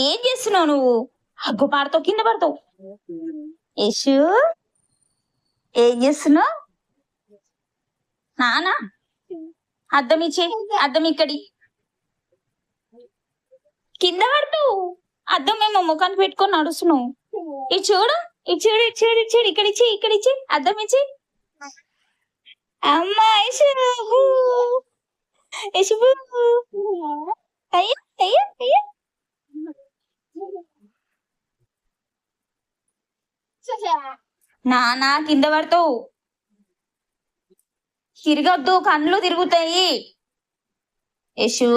ఏం చేస్తున్నావు నువ్వు? హగ్గు పాడతావు కింద పడతావు. యశు ఏం చేస్తున్నావు? నానా? అద్దం ఇచ్చే అద్దం ఇక్కడి. కింద పడతావు. అద్దం మేము ముఖాన్ని పెట్టుకొని నడుస్తున్నావు. ఇది చూడు ఇది చూడు ఇది చూడు ఇది చూడు ఇక్కడ ఇచ్చి ఇక్కడ ఇచ్చి అద్దం ఇచ్చి. అమ్మా యశు యశు అయ్యా అయ్యా అయ్యా. నానా కింద పడతావు. తిరగొద్దు కళ్ళు తిరుగుతాయి. యశు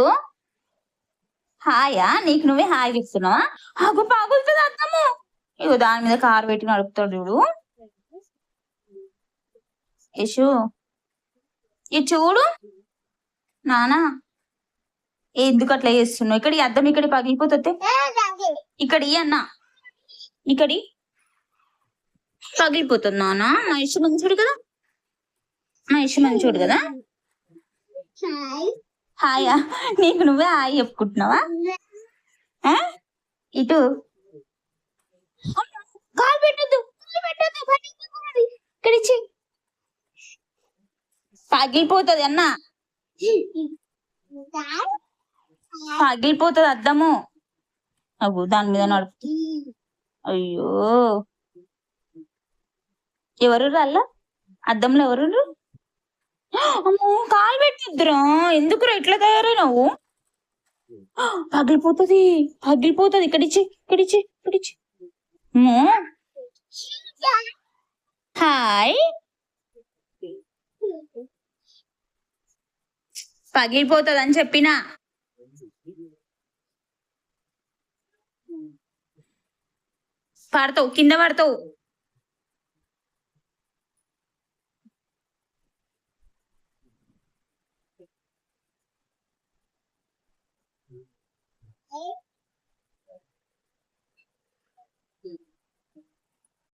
హాయా నీకు నువ్వే హాయ్ చెప్తున్నావా? ఆగు పాగులుతుంది అర్థము ఇగో దాని మీద కారు పెట్టి నడుపుతాడు చూడు. యశు ఇది చూడు. నానా ఎందుకు అట్లా చేస్తున్నావు? ఇక్కడ అద్దం ఇక్కడ పగిలిపోతుంది ఇక్కడ అన్న. ఇక్కడి పగిలిపోతుంది మా ఇష్ట మంచోడు కదా. మా ఇష్ట మంచోడు కదా. హాయా. నీకు నువ్వే హాయ్ చెప్పుకుంటున్నావా? ఇటు. కాలు పెట్టద్దు. పగిలిపోతుంది. ఇక్కడ ఇచ్చి. పగిలిపోతుంది అన్న. పగిలిపోతుంది అద్దము. అగు దాని మీద నడుపు. అయ్యో. ఎవరు అల్ల అద్దంలో ఎవరు అమ్మో కాలు పెట్టిద్దురా. ఎందుకు ఇట్లా తయారైనావు? పగిలిపోతుంది పగిలిపోతుంది. ఇక్కడిచ్చి ఇక్కడిచ్చి ఇక్కడిచ్చి హాయ్. పగిలిపోతుంది అని చెప్పినా? పడతావు కింద పడతావు. Okay.